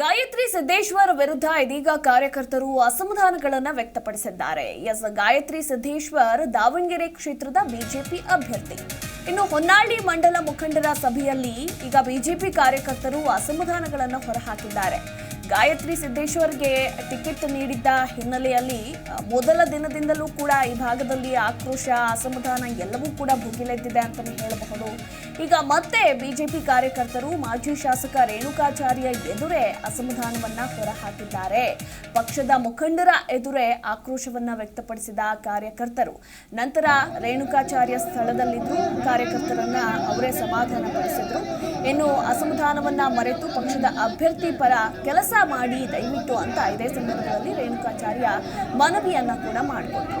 ಗಾಯತ್ರಿ ಸಿದ್ದೇಶ್ವರ್ ವಿರುದ್ಧ ಇದೀಗ ಕಾರ್ಯಕರ್ತರು ಅಸಮಾಧಾನಗಳನ್ನು ವ್ಯಕ್ತಪಡಿಸಿದ್ದಾರೆ. ಎಸ್. ಗಾಯತ್ರಿ ಸಿದ್ದೇಶ್ವರ್ ದಾವಣಗೆರೆ ಕ್ಷೇತ್ರದ ಬಿಜೆಪಿ ಅಭ್ಯರ್ಥಿ. ಇನ್ನು ಹೊನ್ನಾಳಿ ಮಂಡಲ ಮುಖಂಡರ ಸಭೆಯಲ್ಲಿ ಈಗ ಬಿಜೆಪಿ ಕಾರ್ಯಕರ್ತರು ಅಸಮಾಧಾನಗಳನ್ನು ಹೊರಹಾಕಿದ್ದಾರೆ. ಗಾಯತ್ರಿ ಸಿದ್ದೇಶ್ವರ್ಗೆ ಟಿಕೆಟ್ ನೀಡಿದ್ದ ಹಿನ್ನೆಲೆಯಲ್ಲಿ ಮೊದಲ ದಿನದಿಂದಲೂ ಕೂಡ ಈ ಭಾಗದಲ್ಲಿ ಆಕ್ರೋಶ, ಅಸಮಾಧಾನ ಎಲ್ಲವೂ ಕೂಡ ಭುಗಿಲೆದ್ದಿದೆ ಅಂತಲೇ ಹೇಳಬಹುದು. ಈಗ ಮತ್ತೆ ಬಿಜೆಪಿ ಕಾರ್ಯಕರ್ತರು, ಮಾಜಿ ಶಾಸಕ ರೇಣುಕಾಚಾರ್ಯ ಎದುರೇ ಅಸಮಾಧಾನವನ್ನ ಹೊರಹಾಕಿದ್ದಾರೆ. ಪಕ್ಷದ ಮುಖಂಡರ ಎದುರೇ ಆಕ್ರೋಶವನ್ನ ವ್ಯಕ್ತಪಡಿಸಿದ ಕಾರ್ಯಕರ್ತರು. ನಂತರ ರೇಣುಕಾಚಾರ್ಯ ಸ್ಥಳದಲ್ಲಿದ್ದು ಕಾರ್ಯಕರ್ತರನ್ನ ಅವರೇ ಸಮಾಧಾನ ಪಡಿಸಿದ್ರು ಇನ್ನು ಅಸಮಾಧಾನವನ್ನ ಮರೆತು ಪಕ್ಷದ ಅಭ್ಯರ್ಥಿ ಪರ ಕೆಲಸ ಮಾಡಿ ದಯವಿಟ್ಟು ಅಂತ ಇದೇ ಸಂದರ್ಭದಲ್ಲಿ ರೇಣುಕಾಚಾರ್ಯ ಮನವಿಯನ್ನು ಕೂಡ ಮಾಡಿಕೊಂಡ್ರು